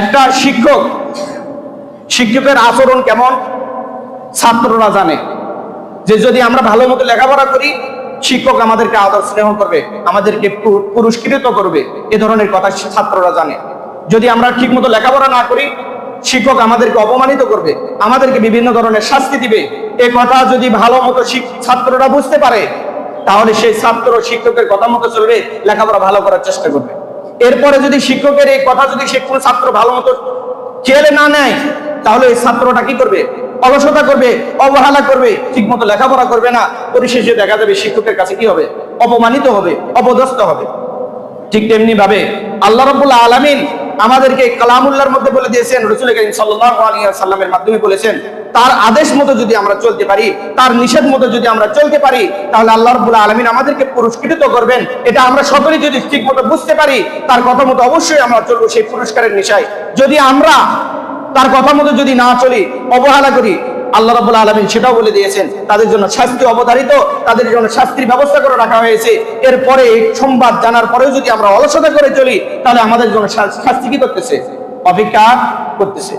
একটা শিক্ষক, শিক্ষকের আচরণ কেমন? ছাত্ররা জানে। যে যদি আমরা ভালো মতো লেখাপড়া করি, শিক্ষক আমাদেরকে আদর স্নেহ করবে, আমাদেরকে পুরস্কৃত করবে, এ ধরনের কথা ছাত্ররা জানে। যদি আমরা ঠিক মতো লেখাপড়া না করি, শিক্ষক আমাদেরকে অপমানিত করবে, আমাদেরকে বিভিন্ন ধরনের শাস্তি দিবে। এ কথা যদি ভালো মতো ছাত্ররা বুঝতে পারে, তাহলে সেই ছাত্র শিক্ষকের কথা মতো চলবে, লেখাপড়া ভালো করার চেষ্টা করবে। এরপরে যদি শিক্ষকের এই কথা যদি সে কোনো ছাত্র ভালো মতো চেলে না নেয়, তাহলে এই ছাত্রটা কি করবে? অলসতা করবে, অবহেলা করবে ঠিক মতো লেখাপড়া করবে না। পরিশেষে দেখা যাবে শিক্ষকের কাছে কি হবে? অপমানিত হবে, অপদস্থ হবে। ঠিক তেমনি ভাবে আল্লাহ রবুল্লা আলামিন আমাদেরকে কালামুল্লার মধ্যে বলে দিয়েছেন, রসুল করিম সাল্লামের মাধ্যমে বলেছেন, তার আদেশ মতো যদি আমরা চলতে পারি, তার নিষেধ মতো যদি আমরা চলতে পারি, তাহলে আল্লাহ রবুল্লা আলমিন আমাদেরকে পুরস্কৃত করবেন। এটা আমরা সকলেই যদি ঠিক মতো বুঝতে পারি, তার কথা মতো অবশ্যই আমরা চলবো সেই পুরস্কারের নিশায়। যদি আমরা তার কথা মতো যদি না চলি, অবহেলা করি আল্লাহ রাবুল আলমিন সেটাও বলে দিয়েছেন, তাদের জন্য শাস্তি অবধারিত, তাদের জন্য শাস্তির ব্যবস্থা করে রাখা হয়েছে। এরপরে সংবাদ জানার পরেও যদি আমরা অলসতা করে চলি, তাহলে আমাদের জন্য শাস্তি কি করতেছে? অপেক্ষা করতেছে।